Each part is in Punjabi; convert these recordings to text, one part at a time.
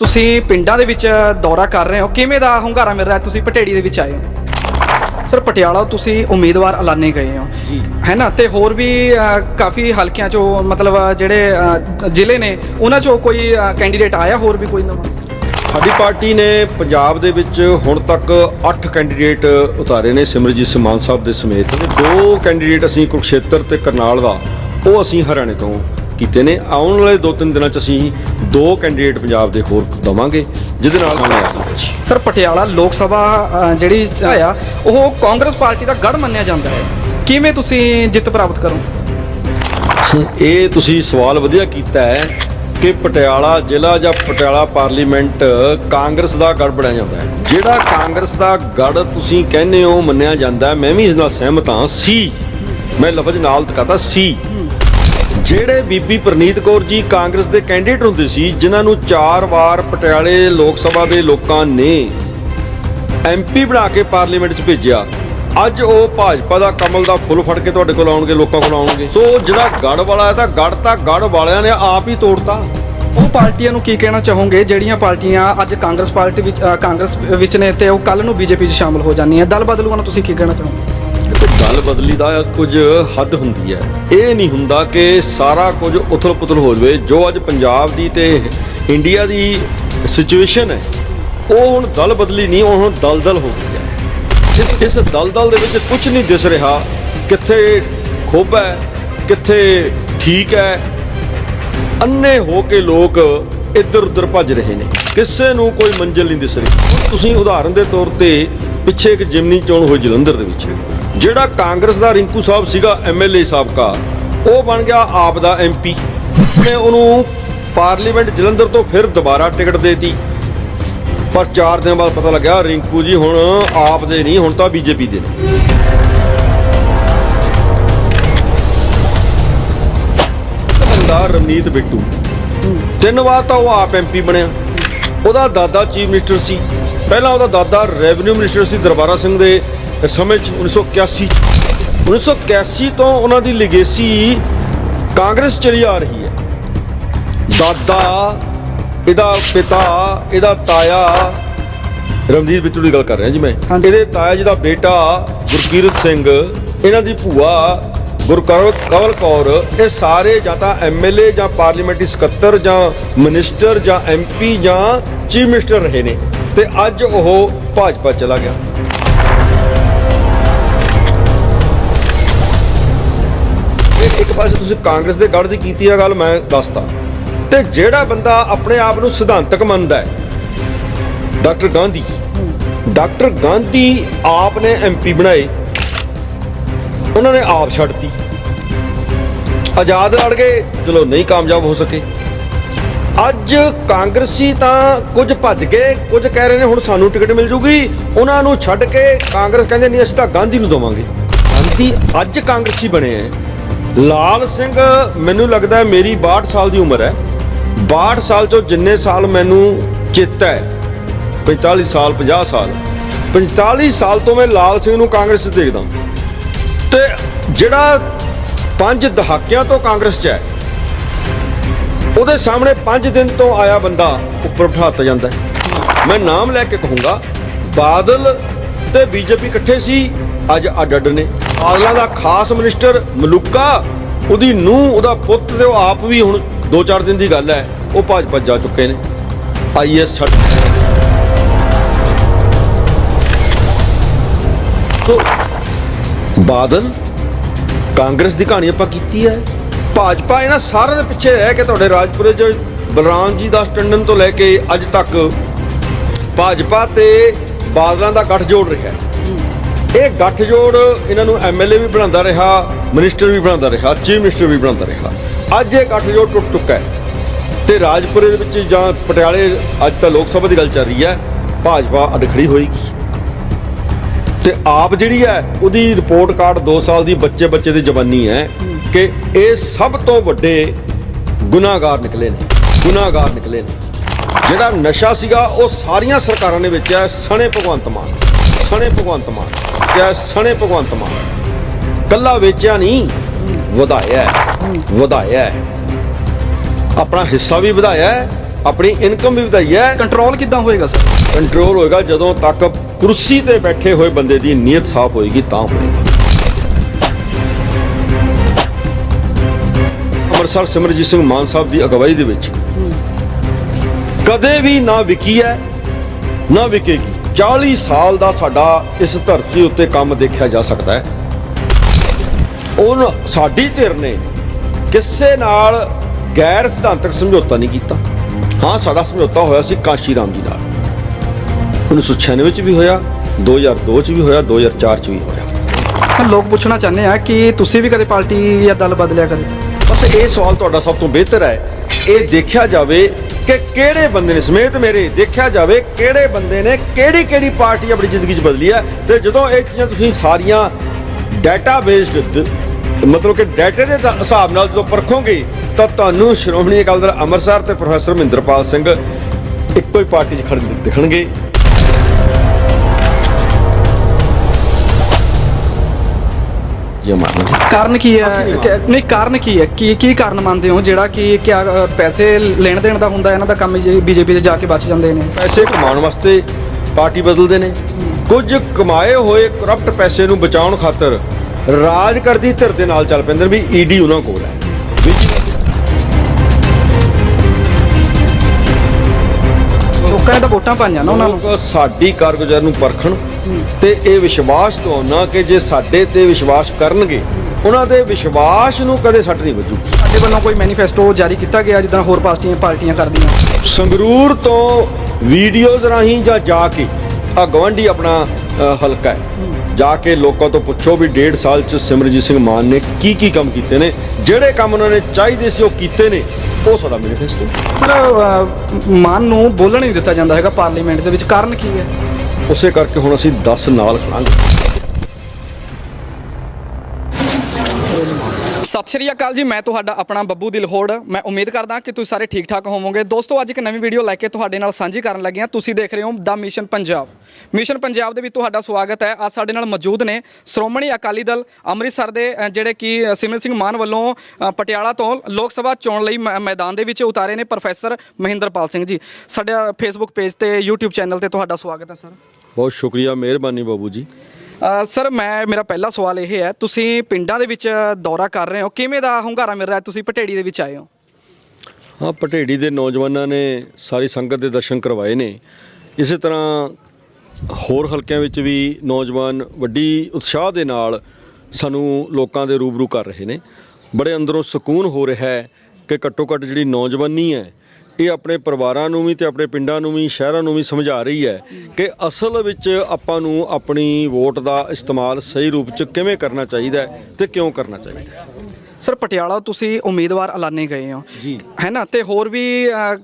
ਤੁਸੀਂ ਪਿੰਡਾਂ ਦੇ ਵਿੱਚ ਦੌਰਾ ਕਰ ਰਹੇ ਹੋ। ਕਿਵੇਂ ਦਾ ਹੁੰਗਾਰਾ ਮਿਲ ਰਿਹਾ? ਤੁਸੀਂ ਪਟੇੜੀ ਦੇ ਵਿੱਚ ਆਏ ਹੋ। ਸਰ ਪਟਿਆਲਾ ਤੁਸੀਂ ਉਮੀਦਵਾਰ ਐਲਾਨੇ ਗਏ ਹੋ। ਜੀ। ਹੈ ਨਾ? ਤੇ ਹੋਰ ਵੀ ਅ, ਕਾਫੀ ਹਲਕਿਆਂ ਚੋਂ ਮਤਲਬ ਜਿਹੜੇ ਅ, ਜ਼ਿਲ੍ਹੇ ਨੇ ਉਹਨਾਂ ਚੋਂ ਕੋਈ ਕੈਂਡੀਡੇਟ ਆਇਆ? ਹੋਰ ਵੀ ਕੋਈ ਨਵਾਂ? ਸਾਡੀ ਪਾਰਟੀ ਨੇ ਪੰਜਾਬ ਦੇ ਵਿੱਚ ਹੁਣ ਤੱਕ 8 ਕੈਂਡੀਡੇਟ ਉਤਾਰੇ ਨੇ ਸਿਮਰਜੀਤ ਸਿੰਘ ਮਾਨ ਸਾਹਿਬ ਦੇ ਸਮੇਤ। ਤੇ ਦੋ ਕੈਂਡੀਡੇਟ ਅਸੀਂ ਕੁਰਕਸ਼ੇਤਰ ਤੇ ਕਰਨਾਲ ਦਾ ਉਹ ਅਸੀਂ ਹਰਿਆਣੇ ਤੋਂ ਕੀਤੇ ਨੇ। ਆਉਣ ਵਾਲੇ 2-3 ਦਿਨਾਂ 'ਚ ਅਸੀਂ ਦੋ ਕੈਂਡੀਡੇਟ ਪੰਜਾਬ ਦੇ ਹੋਰ ਦਵਾਂਗੇ ਜਿਹਦੇ ਨਾਲ ਸਰ ਪਟਿਆਲਾ ਲੋਕ ਸਭਾ ਜਿਹੜੀ ਆਇਆ ਉਹ ਕਾਂਗਰਸ ਪਾਰਟੀ ਦਾ ਗੜ ਮੰਨਿਆ ਜਾਂਦਾ ਹੈ। ਕਿਵੇਂ ਤੁਸੀਂ ਜਿੱਤ ਪ੍ਰਾਪਤ ਕਰੋ? ਇਹ ਤੁਸੀਂ ਸਵਾਲ ਵਧੀਆ ਕੀਤਾ ਹੈ ਕਿ ਪਟਿਆਲਾ ਜ਼ਿਲ੍ਹਾ ਜਾਂ ਪਟਿਆਲਾ ਪਾਰਲੀਮੈਂਟ ਕਾਂਗਰਸ ਦਾ ਗੜ ਬਣਿਆ ਜਾਂਦਾ ਹੈ। ਜਿਹੜਾ ਕਾਂਗਰਸ ਦਾ ਗੜ ਤੁਸੀਂ ਕਹਿੰਦੇ ਹੋ ਮੰਨਿਆ ਜਾਂਦਾ ਮੈਂ ਵੀ ਇਸ ਨਾਲ ਸਹਿਮਤ ਹਾਂ। ਸੀ ਮੈਂ ਲਫ਼ਜ਼ ਨਾਲ ਕਹਤਾ ਸੀ। ਜਿਹੜੇ ਬੀਬੀ ਪ੍ਰਨੀਤ ਕੌਰ ਜੀ ਕਾਂਗਰਸ ਦੇ ਕੈਂਡੀਡੇਟ ਹੁੰਦੇ ਸੀ, ਜਿਨ੍ਹਾਂ ਨੂੰ ਚਾਰ ਵਾਰ ਪਟਿਆਲੇ ਲੋਕ ਸਭਾ ਦੇ ਲੋਕਾਂ ਨੇ ਐਮਪੀ ਬਣਾ ਕੇ ਪਾਰਲੀਮੈਂਟ 'ਚ ਭੇਜਿਆ। ਅੱਜ ਉਹ ਭਾਜਪਾ ਦਾ ਕਮਲ ਦਾ ਫੁੱਲ ਫੜ ਕੇ ਤੁਹਾਡੇ ਕੋਲ ਆਉਣਗੇ, ਲੋਕਾਂ ਕੋਲ ਆਉਣਗੇ। ਸੋ ਜਿਹੜਾ ਗੜ ਵਾਲਾ ਹੈ, ਤਾਂ ਗੜ ਤਾਂ ਗੜ ਵਾਲਿਆਂ ਨੇ ਆਪ ਹੀ ਤੋੜਤਾ। ਉਹ ਪਾਰਟੀਆਂ ਨੂੰ ਕੀ ਕਹਿਣਾ ਚਾਹੋਗੇ? ਜਿਹੜੀਆਂ ਪਾਰਟੀਆਂ ਅੱਜ ਕਾਂਗਰਸ ਪਾਰਟੀ ਵਿੱਚ ਕਾਂਗਰਸ ਵਿੱਚ ਨੇ ਤੇ ਉਹ ਕੱਲ ਨੂੰ ਬੀਜੇਪੀ 'ਚ ਸ਼ਾਮਲ ਹੋ ਜਾਂਦੀਆਂ। ਦਲ ਬਦਲੂਆਂ ਨੂੰ ਤੁਸੀਂ ਕੀ ਕਹਿਣਾ ਚਾਹੋਗੇ? ਗੱਲ ਬਦਲੀ ਦਾ ਕੁਝ ਹੱਦ ਹੁੰਦੀ ਹੈ। ਇਹ ਨਹੀਂ ਹੁੰਦਾ ਕਿ ਸਾਰਾ ਕੁਝ ਉਥਲ-ਪੁਥਲ ਹੋ ਜਾਵੇ। ਜੋ ਅੱਜ ਪੰਜਾਬ ਦੀ ਤੇ ਇੰਡੀਆ ਦੀ ਸਿਚੁਏਸ਼ਨ ਹੈ, ਉਹ ਹੁਣ ਦਲ ਬਦਲੀ ਨਹੀਂ, ਉਹ ਹੁਣ ਦਲਦਲ ਹੋ ਗਈ ਹੈ। ਇਸ ਇਸ ਦਲਦਲ ਦੇ ਵਿੱਚ ਕੁਝ ਨਹੀਂ ਦਿਸ ਰਿਹਾ ਕਿੱਥੇ ਖੁੱਬ ਹੈ, ਕਿੱਥੇ ਠੀਕ ਹੈ। ਅੰਨੇ ਹੋ ਕੇ ਲੋਕ ਇੱਧਰ ਉੱਧਰ ਭੱਜ ਰਹੇ ਨੇ। ਕਿਸੇ ਨੂੰ ਕੋਈ ਮੰਜ਼ਿਲ ਨਹੀਂ ਦਿਸ ਰਹੀ। ਤੁਸੀਂ ਉਦਾਹਰਨ ਦੇ ਤੌਰ ਤੇ ਪਿੱਛੇ ਇੱਕ ਜਿਮਨੀ ਚੋਣ ਹੋਈ ਜਲੰਧਰ ਦੇ ਵਿੱਚ। ਜਿਹੜਾ ਕਾਂਗਰਸ ਦਾ ਰਿੰਕੂ ਸਾਹਿਬ ਸੀਗਾ ਐਮਐਲਏ ਸਾਬਕਾ, ਉਹ ਬਣ ਗਿਆ ਆਪ ਦਾ ਐਮਪੀ ਨੇ ਉਹਨੂੰ ਪਾਰਲੀਮੈਂਟ ਜਲੰਧਰ ਤੋਂ ਫਿਰ ਦੁਬਾਰਾ ਟਿਕਟ ਦੇਤੀ। ਪਰ 4 ਦਿਨ ਬਾਅਦ ਪਤਾ ਲੱਗਿਆ, ਰਿੰਕੂ ਜੀ ਹੁਣ ਆਪ ਦੇ ਨਹੀਂ, ਹੁਣ ਤਾਂ ਬੀਜੇਪੀ ਦੇ ਨੇ। ਬੰਦਾ ਰਵਨੀਤ ਬਿੱਟੂ। ਤਿੰਨ ਵਾਰ ਤਾਂ ਉਹ ਆਪ ਐਮਪੀ ਬਣਿਆ। ਉਹਦਾ ਦਾਦਾ ਚੀਫ ਮਿਨਿਸਟਰ ਸੀ। ਪਹਿਲਾਂ ਉਹਦਾ ਦਾਦਾ ਰੈਵਨਿਊ ਮਿਨਿਸਟਰ ਸੀ ਦਰਬਾਰਾ ਸਿੰਘ ਦੇ। ਸਮੇਂ 'ਚ 1981 'ਚ। 1981 ਤੋਂ ਉਹਨਾਂ ਦੀ ਲਿਗੇਸੀ ਕਾਂਗਰਸ ਚਲੀ ਆ ਰਹੀ ਹੈ ਦਾਦਾ ਇਹਦਾ ਪਿਤਾ ਇਹਦਾ ਤਾਇਆ ਰਵਨੀਤ ਬਿੱਟੂ ਦੀ ਗੱਲ ਕਰ ਰਿਹਾ ਜੀ ਮੈਂ। ਇਹਦੇ ਤਾਇਆ ਜੀ ਦਾ ਬੇਟਾ ਗੁਰਕੀਰਤ ਸਿੰਘ ਇਹਨਾਂ ਦੀ ਭੂਆ ਗੁਰਕਰਵ ਕਵਲ ਕੌਰ ਇਹ ਸਾਰੇ ਜਾਂ ਤਾਂ ਐਮਐਲਏ ਜਾਂ ਪਾਰਲੀਮੈਂਟਰੀ ਸਕੱਤਰ ਜਾਂ ਮਿਨਿਸਟਰ ਜਾਂ ਐਮਪੀ ਜਾਂ ਚੀਫ ਮਿਨਿਸਟਰ ਰਹੇ ਨੇ ਤੇ ਅੱਜ ਉਹ ਭਾਜਪਾ ਚਲਾ ਗਿਆ ਇਹ ਇੱਕ ਪਾਸੇ ਤੁਸੀਂ ਕਾਂਗਰਸ ਦੇ ਗੜ ਦੀ ਕੀਤੀ ਆ ਗੱਲ ਮੈਂ ਦੱਸਤਾ ਤੇ ਜਿਹੜਾ ਬੰਦਾ ਆਪਣੇ ਆਪ ਨੂੰ ਸਿਧਾਂਤਕ ਮੰਨਦਾ ਹੈ ਡਾਕਟਰ ਗਾਂਧੀ ਡਾਕਟਰ ਗਾਂਧੀ ਆਪ ਨੇ ਐਮਪੀ ਬਣਾਏ। ਉਹਨਾਂ ਨੇ ਆਪ ਛੱਡਤੀ ਆਜ਼ਾਦ ਲੜ ਗਏ ਚਲੋ ਨਹੀਂ ਕਾਮਯਾਬ ਹੋ ਸਕੇ। ਅੱਜ ਕਾਂਗਰਸੀ ਤਾਂ ਕੁਝ ਭੱਜ ਗਏ ਕੁਝ ਕਹਿ ਰਹੇ ਨੇ ਹੁਣ ਸਾਨੂੰ ਟਿਕਟ ਮਿਲ ਜੂਗੀ। ਉਹਨਾਂ ਨੂੰ ਛੱਡ ਕੇ ਕਾਂਗਰਸ ਕਹਿੰਦੇ ਨਹੀਂ ਅਸੀਂ ਤਾਂ ਗਾਂਧੀ ਨੂੰ ਦਵਾਂਗੇ। ਗਾਂਧੀ ਅੱਜ ਕਾਂਗਰਸੀ ਬਣੇ ਐ ਲਾਲ ਸਿੰਘ, ਮੈਨੂੰ ਲੱਗਦਾ ਮੇਰੀ 62 ਸਾਲ ਦੀ ਉਮਰ ਹੈ। 62 ਸਾਲ ਚੋਂ ਜਿੰਨੇ ਸਾਲ ਮੈਨੂੰ ਚੇਤਾ ਹੈ 45 ਸਾਲ 50 ਸਾਲ। 45 ਸਾਲ ਤੋਂ ਮੈਂ ਲਾਲ ਸਿੰਘ ਨੂੰ ਕਾਂਗਰਸ 'ਚ ਦੇਖਦਾ ਤੇ ਜਿਹੜਾ ਪੰਜ ਦਹਾਕਿਆਂ ਤੋਂ ਕਾਂਗਰਸ 'ਚ ਹੈ, ਉਹਦੇ ਸਾਹਮਣੇ 5 ਦਿਨ ਤੋਂ ਆਇਆ ਬੰਦਾ ਉੱਪਰ ਬਿਠਾਤਾ ਜਾਂਦਾ ਮੈਂ ਨਾਮ ਲੈ ਕੇ ਕਹੂੰਗਾ, ਬਾਦਲ ਤੇ ਬੀਜੇਪੀ ਇਕੱਠੇ ਸੀ, ਅੱਜ ਅੱਡ ਅੱਡ ਨੇ। ਬਾਦਲਾਂ ਦਾ ਖਾਸ ਮਿਨਿਸਟਰ ਮਲੂਕਾ, ਉਹਦੀ ਨੂੰਹ, ਉਹਦਾ ਪੁੱਤ ਤੇ ਉਹ ਆਪ ਵੀ ਹੁਣ 2-4 ਦਿਨ ਦੀ ਗੱਲ ਹੈ, ਉਹ ਭਾਜਪਾ ਜਾ ਚੁੱਕੇ ਨੇ। ਆਈਐਸ ਛੱਡ ਤੋ ਬਾਦਲ, ਕਾਂਗਰਸ ਦੀ ਕਹਾਣੀ ਆਪਾਂ ਕੀਤੀ ਹੈ। ਭਾਜਪਾ ਇਹਨਾਂ ਸਾਰਿਆਂ ਦੇ ਪਿੱਛੇ ਰਹਿ ਕੇ ਤੁਹਾਡੇ ਰਾਜਪੁਰੇ 'ਚ ਬਲਰਾਮ ਜੀ ਦਾ ਸਟੰਡਨ ਤੋਂ ਲੈ ਕੇ ਅੱਜ ਤੱਕ ਭਾਜਪਾ ਤੇ ਬਾਦਲਾਂ ਦਾ ਗੱਠਜੋੜ ਰਿਹਾ ਹੈ। ਇਹ ਗੱਠਜੋੜ ਇਹਨਾਂ ਨੂੰ ਐਮਐਲਏ ਵੀ ਬਣਾਉਂਦਾ ਰਿਹਾ, ਮਿਨਿਸਟਰ ਵੀ ਬਣਾਉਂਦਾ ਰਿਹਾ, ਚੀਫ ਮਿਨਿਸਟਰ ਵੀ ਬਣਾਉਂਦਾ ਰਿਹਾ। ਅੱਜ ਇਹ ਗੱਠਜੋੜ ਟੁੱਟ ਚੁੱਕਾ ਹੈ ਤੇ ਰਾਜਪੁਰੇ ਦੇ ਵਿੱਚ ਜਾਂ ਪਟਿਆਲੇ, ਅੱਜ ਤਾਂ ਲੋਕ ਸਭਾ ਦੀ ਗੱਲ ਚੱਲ ਰਹੀ ਹੈ, ਭਾਜਪਾ ਅੱਡ ਖੜੀ ਹੋਏਗੀ। ਤੇ ਆਪ ਜਿਹੜੀ ਹੈ, ਉਹਦੀ ਰਿਪੋਰਟ ਕਾਰਡ 2 ਸਾਲ ਦੀ ਬੱਚੇ ਬੱਚੇ ਦੀ ਜਵਾਨੀ ਹੈ ਕਿ ਇਹ ਸਭ ਤੋਂ ਵੱਡੇ ਗੁਨਾਹਗਾਰ ਨਿਕਲੇ ਨੇ, ਗੁਨਾਹਗਾਰ ਨਿਕਲੇ ਨੇ। ਜਿਹੜਾ ਨਸ਼ਾ ਸੀਗਾ, ਉਹ ਸਾਰੀਆਂ ਸਰਕਾਰਾਂ ਨੇ ਵੇਚਿਆ ਸਣੇ ਭਗਵੰਤ ਮਾਨ, ਸਣੇ ਭਗਵੰਤ ਮਾਨ। ਕਿਆ ਸਣੇ ਭਗਵੰਤ ਮਾਨ। ਕੱਲਾ ਵੇਚਿਆ ਨਹੀਂ ਵਧਾਇਆ ਵਧਾਇਆ। ਆਪਣਾ ਹਿੱਸਾ ਵੀ ਵਧਾਇਆ ਆਪਣੀ ਇਨਕਮ ਵੀ ਵਧਾਈ ਹੈ। ਕੰਟਰੋਲ ਕਿੱਦਾਂ ਹੋਏਗਾ ਸਰ ਕੰਟਰੋਲ ਹੋਏਗਾ ਜਦੋਂ ਤੱਕ ਕੁਰਸੀ ਤੇ ਬੈਠੇ ਹੋਏ ਬੰਦੇ ਦੀ ਨੀਅਤ ਸਾਫ਼ ਹੋਏਗੀ ਤਾਂ ਹੋਏਗਾ। ਅੰਮ੍ਰਿਤਸਰ ਸਿਮਰਜੀਤ ਸਿੰਘ ਮਾਨ ਸਾਹਿਬ ਦੀ ਅਗਵਾਈ ਦੇ ਵਿੱਚ। ਕਦੇ ਵੀ ਨਾ ਵਿਕੀ ਹੈ ਨਾ ਵਿਕੇਗੀ। 40 ਸਾਲ ਦਾ ਸਾਡਾ ਇਸ ਧਰਤੀ ਉੱਤੇ ਕੰਮ ਦੇਖਿਆ ਜਾ ਸਕਦਾ ਹੈ। ਉਹ ਸਾਡੀ ਧਿਰ ਨੇ ਕਿਸੇ ਨਾਲ ਗੈਰ ਸਿਧਾਂਤਕ ਸਮਝੌਤਾ ਨਹੀਂ ਕੀਤਾ। ਹਾਂ ਸਾਡਾ ਸਮਝੌਤਾ ਹੋਇਆ ਸੀ ਕਾਸ਼ੀ ਰਾਮ ਜੀ ਨਾਲ। 1996 ਵਿੱਚ ਵੀ ਹੋਇਆ 2002 ਚ ਵੀ ਹੋਇਆ 2004 ਚ ਵੀ ਹੋਇਆ। ਸਰ ਲੋਕ ਪੁੱਛਣਾ ਚਾਹੁੰਦੇ ਆ ਕਿ ਤੁਸੀਂ ਵੀ ਕਦੇ ਪਾਰਟੀ ਜਾਂ ਦਲ ਬਦਲਿਆ ਕਦੇ? ਬਸ ਇਹ ਸਵਾਲ ਤੁਹਾਡਾ ਸਭ ਤੋਂ ਬਿਹਤਰ ਹੈ। ਇਹ ਦੇਖਿਆ ਜਾਵੇ ਕਿ ਕਿਹੜੇ ਬੰਦੇ ਨੇ ਸਮੇਤ ਮੇਰੇ ਦੇਖਿਆ ਜਾਵੇ ਕਿਹੜੇ ਬੰਦੇ ਨੇ ਕਿਹੜੀ ਕਿਹੜੀ ਪਾਰਟੀ ਆਪਣੀ ਜ਼ਿੰਦਗੀ 'ਚ ਬਦਲੀ ਹੈ ਤੇ ਜਦੋਂ ਇਹ ਚੀਜ਼ਾਂ ਤੁਸੀਂ ਸਾਰੀਆਂ ਡਾਟਾ ਬੇਸਡ ਮਤਲਬ ਕਿ ਡਾਟੇ ਦੇ ਹਿਸਾਬ ਨਾਲ ਜਦੋਂ ਪਰਖੋਗੇ, ਤਾਂ ਤੁਹਾਨੂੰ ਸ਼੍ਰੋਮਣੀ ਅਕਾਲੀ ਦਲ ਅੰਮ੍ਰਿਤਸਰ ਤੇ ਪ੍ਰੋਫੈਸਰ ਮਹਿੰਦਰਪਾਲ ਸਿੰਘ ਇੱਕੋ ਹੀ ਪਾਰਟੀ 'ਚ ਖੜੇ ਦਿਖਣਗੇ। ਜੀ ਮਾਨ ਕਾਰਨ ਕੀ ਹੈ? ਕਿ- ਨਹੀਂ ਕਾਰਨ ਕੀ ਹੈ? ਕੀ ਕੀ ਕਾਰਨ ਮੰਨਦੇ ਹੋ? ਜਿਹੜਾ ਕਿ ਕਿਆ ਅ, ਪੈਸੇ ਲੈਣ ਦੇਣ ਦਾ ਹੁੰਦਾ ਇਹਨਾਂ ਦਾ ਕੰਮ ਬੀਜੇਪੀ 'ਚ ਜਾ ਕੇ ਬਚ ਜਾਂਦੇ ਨੇ। ਪੈਸੇ ਕਮਾਉਣ ਵਾਸਤੇ ਪਾਰਟੀ ਬਦਲਦੇ ਨੇ। ਕੁਝ ਕਮਾਏ ਹੋਏ ਕਰਪਟ ਪੈਸੇ ਨੂੰ ਬਚਾਉਣ ਖਾਤਰ ਰਾਜ ਕਰਦੀ ਧਿਰ ਦੇ ਨਾਲ ਚੱਲ ਪੈਂਦੇ ਨੇ ਵੀ ਈਡੀ ਉਹਨਾਂ ਕੋਲ ਹੈ। ਲੋਕਾਂ ਨੇ ਤਾਂ ਵੋਟਾਂ ਪਾਈਆਂ ਨਾ ਉਹਨਾਂ ਨੂੰ। ਲੋਕ ਸਾਡੀ ਕਾਰਗੁਜ਼ਾਰੀ ਨੂੰ ਪਰਖਣ ਤੇ ਇਹ ਵਿਸ਼ਵਾਸ ਦਿਵਾਉਣਾ ਕਿ ਜੇ ਸਾਡੇ ਤੇ ਵਿਸ਼ਵਾਸ ਕਰਨਗੇ ਉਹਨਾਂ ਦੇ ਵਿਸ਼ਵਾਸ ਨੂੰ ਕਦੇ ਸੱਟ ਨਹੀਂ ਵੱਜੂਗੀ ਸਾਡੇ ਵੱਲੋਂ ਕੋਈ ਮੈਨੀਫੈਸਟੋ ਜਾਰੀ ਕੀਤਾ ਗਿਆ ਜਿੱਦਾਂ ਹੋਰ ਪਾਰਟੀਆਂ ਪਾਰਟੀਆਂ ਕਰਦੀਆਂ। ਸੰਗਰੂਰ ਤੋਂ ਵੀਡੀਓਜ਼ ਰਾਹੀਂ ਜਾਂ ਜਾ ਕੇ ਆ ਗਵੰਡੀ ਆਪਣਾ ਹਲਕਾ ਹੈ। ਜਾ ਕੇ ਲੋਕਾਂ ਤੋਂ ਪੁੱਛੋ ਵੀ ਡੇਢ ਸਾਲ ਚ ਸਿਮਰਜੀਤ ਸਿੰਘ ਮਾਨ ਨੇ ਕੀ ਕੀ ਕੰਮ ਕੀਤੇ ਨੇ ਜਿਹੜੇ ਕੰਮ ਉਹਨਾਂ ਨੇ ਚਾਹੀਦੇ ਸੀ ਉਹ ਕੀਤੇ ਨੇ। ਉਹ ਸਾਡਾ ਮੈਨੀਫੈਸਟੋ ਸਰ ਮਾਨ ਨੂੰ ਬੋਲਣ ਨਹੀਂ ਦਿੱਤਾ ਜਾਂਦਾ ਹੈਗਾ ਪਾਰਲੀਮੈਂਟ ਦੇ ਵਿੱਚ। ਕਾਰਨ ਕੀ ਹੈ? ਉਸੇ ਕਰਕੇ ਹੁਣ ਅਸੀਂ 10 ਨਾਲ ਖੜਾਂਗੇ। ਸਤਿ ਸ਼੍ਰੀ ਅਕਾਲ ਜੀ ਮੈਂ ਤੁਹਾਡਾ ਆਪਣਾ ਬੱਬੂ ਦਿਲਹੋੜ। ਮੈਂ ਉਮੀਦ ਕਰਦਾ ਕਿ ਤੁਸੀਂ ਸਾਰੇ ਠੀਕ ਠਾਕ ਹੋਵੋਗੇ। ਦੋਸਤੋ ਅੱਜ ਇੱਕ ਨਵੀਂ ਵੀਡੀਓ ਲੈ ਕੇ ਤੁਹਾਡੇ ਨਾਲ ਸਾਂਝੀ ਕਰਨ ਲੱਗੇ ਤੁਸੀਂ ਦੇਖ ਰਹੇ ਹੋ ਦਾ ਮਿਸ਼ਨ ਪੰਜਾਬ। ਮਿਸ਼ਨ ਪੰਜਾਬ ਦੇ ਵਿੱਚ ਤੁਹਾਡਾ ਸਵਾਗਤ ਹੈ। ਅੱਜ ਸਾਡੇ ਨਾਲ ਮੌਜੂਦ ਨੇ ਸ਼੍ਰੋਮਣੀ ਅਕਾਲੀ ਦਲ ਅੰਮ੍ਰਿਤਸਰ ਦੇ ਅ, ਜਿਹੜੇ ਕਿ ਸਿਮਰ ਸਿੰਘ ਮਾਨ ਵੱਲੋਂ ਅ, ਪਟਿਆਲਾ ਤੋਂ ਲੋਕ ਸਭਾ ਚੋਣ ਲਈ ਮ- ਮੈਦਾਨ ਦੇ ਵਿੱਚ ਉਤਾਰੇ ਨੇ ਪ੍ਰੋਫੈਸਰ ਮਹਿੰਦਰਪਾਲ ਸਿੰਘ ਜੀ। ਸਾਡਾ ਫੇਸਬੁੱਕ ਪੇਜ ਤੇ YouTube ਚੈਨਲ ਤੇ ਤੁਹਾਡਾ ਸਵਾਗਤ ਹੈ ਸਰ। ਬਹੁਤ ਸ਼ੁਕਰੀਆ ਮਿਹਰਬਾਨੀ ਬਾਬੂ ਜੀ। ਸਰ, ਮੈਂ, ਮੇਰਾ ਪਹਿਲਾ ਸਵਾਲ ਇਹ ਹੈ, ਤੁਸੀਂ ਪਿੰਡਾਂ ਦੇ ਵਿੱਚ ਦੌਰਾ ਕਰ ਰਹੇ ਹੋ, ਕਿਵੇਂ ਦਾ ਹੁੰਗਾਰਾ ਮਿਲ ਰਿਹਾ ਤੁਸੀਂ ਪਟੇੜੀ ਦੇ ਵਿੱਚ ਆਏ ਹੋ। ਹਾਂ, ਪਟੇੜੀ ਦੇ ਨੌਜਵਾਨਾਂ ਨੇ ਸਾਰੀ ਸੰਗਤ ਦੇ ਦਰਸ਼ਨ ਕਰਵਾਏ ਨੇ। ਇਸੇ ਤਰ੍ਹਾਂ ਹੋਰ ਹਲਕਿਆਂ ਵਿੱਚ ਵੀ ਨੌਜਵਾਨ ਵੱਡੀ ਉਤਸ਼ਾਹ ਦੇ ਨਾਲ ਸਾਨੂੰ ਲੋਕਾਂ ਦੇ ਰੂਬਰੂ ਕਰ ਰਹੇ ਨੇ। ਬੜੇ ਅੰਦਰੋਂ ਸਕੂਨ ਹੋ ਰਿਹਾ ਹੈ ਕਿ ਘੱਟੋ ਘੱਟ ਜਿਹੜੀ ਨੌਜਵਾਨੀ ਹੈ ਇਹ ਆਪਣੇ ਪਰਿਵਾਰਾਂ ਨੂੰ ਵੀ ਤੇ ਆਪਣੇ ਪਿੰਡਾਂ ਨੂੰ ਵੀ ਸ਼ਹਿਰਾਂ ਨੂੰ ਵੀ ਸਮਝਾ ਰਹੀ ਹੈ ਕਿ ਅਸਲ ਵਿੱਚ ਆਪਾਂ ਨੂੰ ਆਪਣੀ ਵੋਟ ਦਾ ਇਸਤੇਮਾਲ ਸਹੀ ਰੂਪ 'ਚ ਕਿਵੇਂ ਕਰਨਾ ਚਾਹੀਦਾ ਹੈ ਤੇ ਕਿਉਂ ਕਰਨਾ ਚਾਹੀਦਾ ਹੈ? ਸਰ ਪਟਿਆਲਾ ਤੁਸੀਂ ਉਮੀਦਵਾਰ ਐਲਾਨੇ ਗਏ ਹੋ। ਜੀ। ਹੈ ਨਾ ਤੇ ਹੋਰ ਵੀ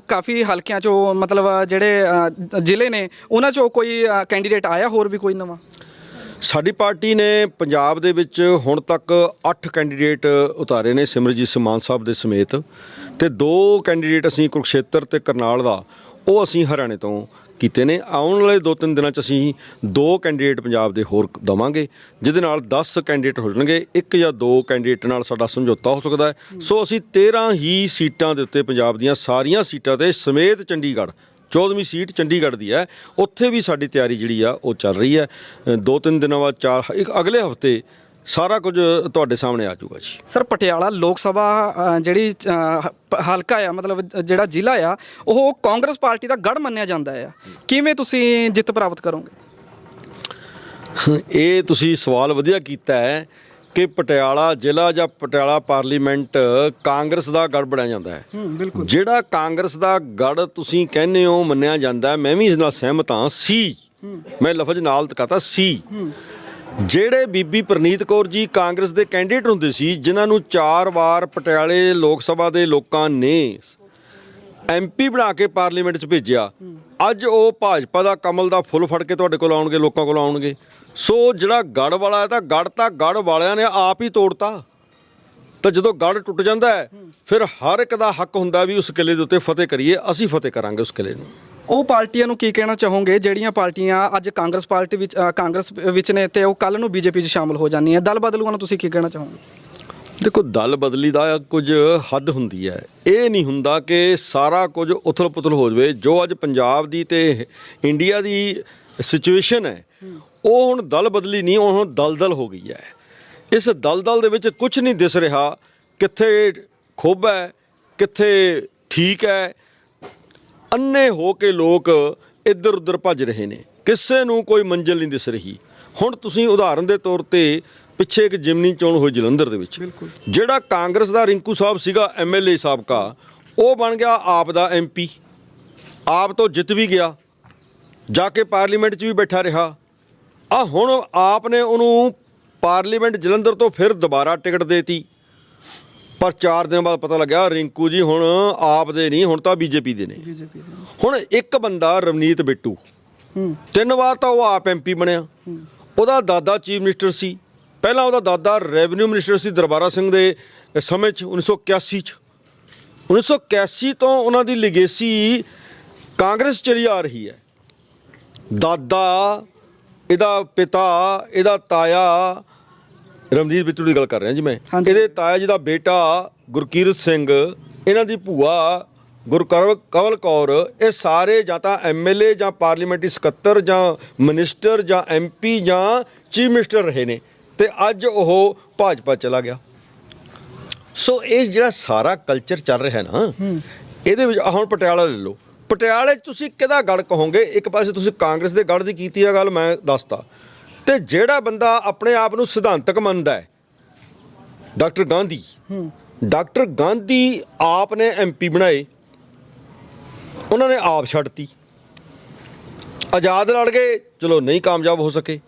ਕਾਫੀ ਹਲਕਿਆਂ ਚੋਂ ਮਤਲਬ ਜਿਹੜੇ ਜ਼ਿਲ੍ਹੇ ਨੇ ਉਹਨਾਂ ਚੋਂ ਕੋਈ ਕੈਂਡੀਡੇਟ ਆਇਆ ਹੋਰ ਵੀ ਕੋਈ ਨਵਾਂ? ਸਾਡੀ ਪਾਰਟੀ ਨੇ ਪੰਜਾਬ ਦੇ ਵਿੱਚ ਹੁਣ ਤੱਕ 8 ਕੈਂਡੀਡੇਟ ਉਤਾਰੇ ਨੇ ਸਿਮਰਜੀਤ ਸਿੰਘ ਮਾਨ ਸਾਹਿਬ ਦੇ ਸਮੇਤ। ਤੇ ਦੋ ਕੈਂਡੀਡੇਟ ਅਸੀਂ ਕੁਰਕਸ਼ੇਤਰ ਤੇ ਕਰਨਾਲ ਦਾ ਉਹ ਅਸੀਂ ਹਰਿਆਣੇ ਤੋਂ ਕੀਤੇ ਨੇ। ਆਉਣ ਵਾਲੇ 2-3 ਦਿਨਾਂ ਚ ਅਸੀਂ ਦੋ ਕੈਂਡੀਡੇਟ ਪੰਜਾਬ ਦੇ ਹੋਰ ਦਵਾਂਗੇ ਜਿਹਦੇ ਨਾਲ 10 ਕੈਂਡੀਡੇਟ ਹੋ ਜਾਣਗੇ। ਇੱਕ ਜਾਂ ਦੋ ਕੈਂਡੀਡੇਟ ਨਾਲ ਸਾਡਾ ਸਮਝੌਤਾ ਹੋ ਸਕਦਾ ਹੈ। ਸੋ ਅਸੀਂ 13 ਹੀ ਸੀਟਾਂ ਦੇ ਉੱਤੇ ਪੰਜਾਬ ਦੀਆਂ ਸਾਰੀਆਂ ਸੀਟਾਂ ਤੇ ਸਮੇਤ ਚੰਡੀਗੜ੍ਹ 14ਵੀਂ ਸੀਟ ਚੰਡੀਗੜ੍ਹ ਦੀ ਹੈ। ਉੱਥੇ ਵੀ ਸਾਡੀ ਤਿਆਰੀ ਜਿਹੜੀ ਆ ਉਹ ਚੱਲ ਰਹੀ ਹੈ। ਦੋ ਤਿੰਨ ਦਿਨਾਂ ਬਾਅਦ ਚਾਰ ਇੱਕ ਅਗਲੇ ਹਫ਼ਤੇ ਸਾਰਾ ਕੁਝ ਤੁਹਾਡੇ ਸਾਹਮਣੇ ਆ ਜਾਊਗਾ ਜੀ। ਸਰ ਪਟਿਆਲਾ ਲੋਕ ਸਭਾ ਅ, ਜਿਹੜੀ ਅ, ਹ- ਹਲਕਾ ਆ ਮਤਲਬ ਜਿਹੜਾ ਜ਼ਿਲ੍ਹਾ ਆ ਉਹ ਕਾਂਗਰਸ ਪਾਰਟੀ ਦਾ ਗੜ ਮੰਨਿਆ ਜਾਂਦਾ ਆ। ਕਿਵੇਂ ਤੁਸੀਂ ਜਿੱਤ ਪ੍ਰਾਪਤ ਕਰੋਗੇ? ਇਹ ਤੁਸੀਂ ਸਵਾਲ ਵਧੀਆ ਕੀਤਾ ਹੈ ਕਿ ਪਟਿਆਲਾ ਜ਼ਿਲ੍ਹਾ ਜਾਂ ਪਟਿਆਲਾ ਪਾਰਲੀਮੈਂਟ ਕਾਂਗਰਸ ਦਾ ਗੜ ਬਣਿਆ ਜਾਂਦਾ ਹੈ। ਬਿਲਕੁਲ। ਜਿਹੜਾ ਕਾਂਗਰਸ ਦਾ ਗੜ ਤੁਸੀਂ ਕਹਿੰਦੇ ਹੋ ਮੰਨਿਆ ਜਾਂਦਾ ਹੈ, ਮੈਂ ਵੀ ਇਸ ਨਾਲ ਸਹਿਮਤ ਹਾਂ ਸੀ। ਮੈਂ ਲਫ਼ਜ਼ ਨਾਲ ਕਹਤਾ ਸੀ। ਜਿਹੜੇ ਬੀਬੀ ਪ੍ਰਨੀਤ ਕੌਰ ਜੀ ਕਾਂਗਰਸ ਦੇ ਕੈਂਡੀਡੇਟ ਹੁੰਦੇ ਸੀ, ਜਿਨ੍ਹਾਂ ਨੂੰ ਚਾਰ ਵਾਰ ਪਟਿਆਲੇ ਲੋਕ ਸਭਾ ਦੇ ਲੋਕਾਂ ਨੇ ਐਮਪੀ ਬਣਾ ਕੇ ਪਾਰਲੀਮੈਂਟ 'ਚ ਭੇਜਿਆ। ਅੱਜ ਉਹ ਭਾਜਪਾ ਦਾ ਕਮਲ ਦਾ ਫੁੱਲ ਫੜ ਕੇ ਤੁਹਾਡੇ ਕੋਲ ਆਉਣਗੇ, ਲੋਕਾਂ ਕੋਲ ਆਉਣਗੇ। ਸੋ ਜਿਹੜਾ ਗੜ ਵਾਲਾ ਹੈ ਤਾਂ ਗੜ ਤਾਂ ਗੜ ਵਾਲਿਆਂ ਨੇ ਆਪ ਹੀ ਤੋੜਤਾ। ਤਾਂ ਜਦੋਂ ਗੜ ਟੁੱਟ ਜਾਂਦਾ ਹੈ, ਫਿਰ ਹਰ ਇੱਕ ਦਾ ਹੱਕ ਹੁੰਦਾ ਵੀ ਉਸ ਕਿਲੇ ਦੇ ਉੱਤੇ ਫਤਿਹ ਕਰੀਏ, ਅਸੀਂ ਫਤਿਹ ਕਰਾਂਗੇ ਉਸ ਕਿਲੇ ਨੂੰ। ਉਹ ਪਾਰਟੀਆਂ ਨੂੰ ਕੀ ਕਹਿਣਾ ਚਾਹੋਗੇ? ਜਿਹੜੀਆਂ ਪਾਰਟੀਆਂ ਅੱਜ ਕਾਂਗਰਸ ਪਾਰਟੀ ਵਿੱਚ ਅ, ਕਾਂਗਰਸ ਵਿੱਚ ਨੇ ਤੇ ਉਹ ਕੱਲ ਨੂੰ ਬੀਜੇਪੀ 'ਚ ਸ਼ਾਮਲ ਹੋ ਜਾਂਦੀਆਂ। ਦਲ ਬਦਲੂਆਂ ਨੂੰ ਤੁਸੀਂ ਕੀ ਕਹਿਣਾ ਚਾਹੋਗੇ? ਦੇਖੋ ਦਲ ਬਦਲੀ ਦਾ ਕੁਝ ਹੱਦ ਹੁੰਦੀ ਹੈ। ਇਹ ਨਹੀਂ ਹੁੰਦਾ ਕਿ ਸਾਰਾ ਕੁਝ ਉਥਲ-ਪੁਥਲ ਹੋ ਜਾਵੇ। ਜੋ ਅੱਜ ਪੰਜਾਬ ਦੀ ਤੇ ਇੰਡੀਆ ਦੀ ਸਿਚੁਏਸ਼ਨ ਹੈ ਉਹ ਹੁਣ ਦਲ ਬਦਲੀ ਨਹੀਂ ਉਹ ਹੁਣ ਦਲਦਲ ਹੋ ਗਈ ਹੈ। ਇਸ ਦਲਦਲ ਦੇ ਵਿੱਚ ਕੁਝ ਨਹੀਂ ਦਿਸ ਰਿਹਾ ਕਿੱਥੇ ਖੁੱਬ ਹੈ ਕਿੱਥੇ ਠੀਕ ਹੈ ਅੰਨੇ ਹੋ ਕੇ ਲੋਕ ਇੱਧਰ ਉੱਧਰ ਭੱਜ ਰਹੇ ਨੇ। ਕਿਸੇ ਨੂੰ ਕੋਈ ਮੰਜ਼ਿਲ ਨਹੀਂ ਦਿਸ ਰਹੀ। ਹੁਣ ਤੁਸੀਂ ਉਦਾਹਰਨ ਦੇ ਤੌਰ ਤੇ ਪਿੱਛੇ ਇੱਕ ਜਿਮਨੀ ਚੋਣ ਹੋਈ ਜਲੰਧਰ ਦੇ ਵਿੱਚ। ਜਿਹੜਾ ਕਾਂਗਰਸ ਦਾ ਰਿੰਕੂ ਸਾਹਿਬ ਸੀਗਾ ਐਮਐਲਏ ਸਾਬਕਾ ਉਹ ਬਣ ਗਿਆ ਆਪ ਦਾ ਐਮਪੀ ਆਪ ਤੋਂ ਜਿੱਤ ਵੀ ਗਿਆ। ਜਾ ਕੇ ਪਾਰਲੀਮੈਂਟ 'ਚ ਵੀ ਬੈਠਾ ਰਿਹਾ। ਆ ਹੁਣ ਆਪ ਨੇ ਉਹਨੂੰ ਪਾਰਲੀਮੈਂਟ ਜਲੰਧਰ ਤੋਂ ਫਿਰ ਦੁਬਾਰਾ ਟਿਕਟ ਦੇਤੀ। ਪਰ 4 ਦਿਨ ਬਾਅਦ ਪਤਾ ਲੱਗਿਆ ਰਿੰਕੂ ਜੀ ਹੁਣ ਆਪ ਦੇ ਨਹੀਂ ਹੁਣ ਤਾਂ ਬੀਜੇਪੀ ਦੇ ਨੇ। ਬੀਜੇਪੀ ਦੇ ਹੁਣ ਇੱਕ ਬੰਦਾ ਰਵਨੀਤ ਬਿੱਟੂ। ਹੂੰ। ਤਿੰਨ ਵਾਰ ਤਾਂ ਉਹ ਆਪ ਐਮਪੀ ਬਣਿਆ। ਉਹਦਾ ਦਾਦਾ ਚੀਫ ਮਿਨਿਸਟਰ ਸੀ। ਪਹਿਲਾਂ ਉਹਦਾ ਦਾਦਾ ਰੈਵਨਿਊ ਮਿਨਿਸਟਰ ਸੀ ਦਰਬਾਰਾ ਸਿੰਘ ਦੇ ਸਮੇਂ 'ਚ 1981 'ਚ। 1981 ਤੋਂ ਉਹਨਾਂ ਦੀ ਲਿਗੇਸੀ ਕਾਂਗਰਸ ਚਲੀ ਆ ਰਹੀ ਹੈ। ਦਾਦਾ ਇਹਦਾ ਪਿਤਾ ਇਹਦਾ ਤਾਇਆ ਰਮਜੀਤ ਬਿੱਟੂ ਦੀ ਗੱਲ ਕਰ ਰਿਹਾ ਜੀ ਮੈਂ। ਹਾਂਜੀ। ਇਹਦੇ ਤਾਇਆ ਜੀ ਦਾ ਬੇਟਾ ਗੁਰਕੀਰਤ ਸਿੰਘ ਇਹਨਾਂ ਦੀ ਭੂਆ ਗੁਰਕਰਵ ਕਵਲ ਕੌਰ ਇਹ ਸਾਰੇ ਜਾਂ ਤਾਂ ਐਮਐਲਏ ਜਾਂ ਪਾਰਲੀਮੈਂਟਰੀ ਸਕੱਤਰ ਜਾਂ ਮਿਨਿਸਟਰ ਜਾਂ ਐਮਪੀ ਜਾਂ ਚੀਫ ਮਿਨਿਸਟਰ ਰਹੇ ਨੇ ਤੇ ਅੱਜ ਉਹ ਭਾਜਪਾ ਚਲਾ ਗਿਆ। ਸੋ ਇਹ ਜਿਹੜਾ ਸਾਰਾ ਕਲਚਰ ਚੱਲ ਰਿਹਾ ਹੈ। ਨਾ ਇਹਦੇ ਵਿੱਚ ਆਹ ਹੁਣ ਪਟਿਆਲਾ ਲੈ ਲਓ। ਪਟਿਆਲੇ 'ਚ ਤੁਸੀਂ ਕਿਹਦਾ ਗੜ ਕਹੋਗੇ? ਇੱਕ ਪਾਸੇ ਤੁਸੀਂ ਕਾਂਗਰਸ ਦੇ ਗੜ ਦੀ ਕੀਤੀ ਆ ਗੱਲ ਮੈਂ ਦੱਸਤਾ। ਤੇ ਜਿਹੜਾ ਬੰਦਾ ਆਪਣੇ ਆਪ ਨੂੰ ਸਿਧਾਂਤਕ ਮੰਨਦਾ ਹੈ ਡਾਕਟਰ ਗਾਂਧੀ। ਡਾਕਟਰ ਗਾਂਧੀ ਆਪ ਨੇ ਐਮਪੀ ਬਣਾਏ। ਉਹਨਾਂ ਨੇ ਆਪ ਛੱਡਤੀ ਆਜ਼ਾਦ ਲੜ ਗਏ ਚਲੋ ਨਹੀਂ ਕਾਮਯਾਬ ਹੋ ਸਕੇ।